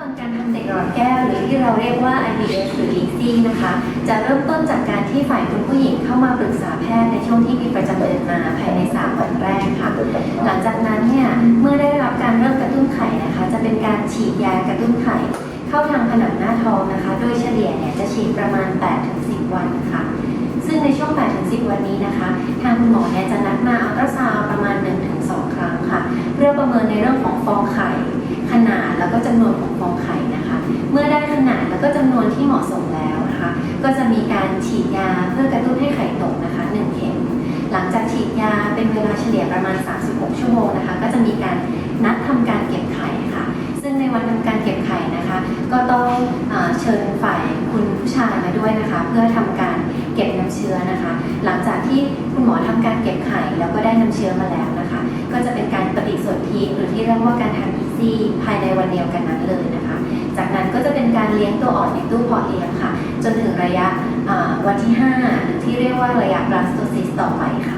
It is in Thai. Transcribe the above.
ตอนการทำเด็กหลอดแก้วหรือที่เราเรียกว่า IBS หรือ ICSI นะคะ จะเริ่มต้นจากการที่ฝ่ายคุณผู้หญิงเข้ามาปรึกษาแพทย์ในช่วงที่มีประจำเดือนมาภายใน 3 วันแรกค่ะ หลังจากนั้นเนี่ยเมื่อได้รับการเริ่มกระตุ้นไข่นะคะ จะเป็นการฉีดยากระตุ้นไข่ เข้าทางผนังหน้าท้องนะคะ โดยเฉลี่ยเนี่ยจะฉีดประมาณ 8-10 วันค่ะ ซึ่งในช่วง 8-10 วันนี้นะคะ ทางคุณหมอเนี่ยจะนัดมาอัลตราซาวประมาณ 1-2 ครั้งค่ะ เพื่อประเมินในเรื่องของฟองไข่ แล้วก็จำนวนของฟองไข่นะคะ เมื่อได้ขนาดแล้วก็จำนวนที่เหมาะสมแล้วนะคะ ก็จะมีการฉีดยาเพื่อกระตุ้นให้ไข่ตกนะคะ1เข็มหลังจากฉีดยาเป็นเวลาเฉลี่ยประมาณ 36 ชั่วโมงนะคะ ก็จะมีการนัดทำการเก็บไข่ค่ะ ซึ่งในวันทำการเก็บไข่นะคะ ก็ต้องอเชิญฝ่ายคุณผู้ชายมาด้วยนะคะ เพื่อทำการเก็บน้ำเชื้อนะคะ หลังจากที่คุณหมอทำการเก็บไข่แล้วก็ได้น้ำเชื้อมาแล้วนะคะ ก็จะเป็นการปฏิสนธิหรือที่เรียกว่าการทำ ซี่ภายในวันเดียวกันนั้นเลยนะคะ จากนั้นก็จะเป็นการเลี้ยงตัวอ่อนในตู้เพาะเลี้ยงค่ะ จนถึงระยะวันที่5หรือที่เรียกว่าระยะบลาสโตซิสต่อไปค่ะ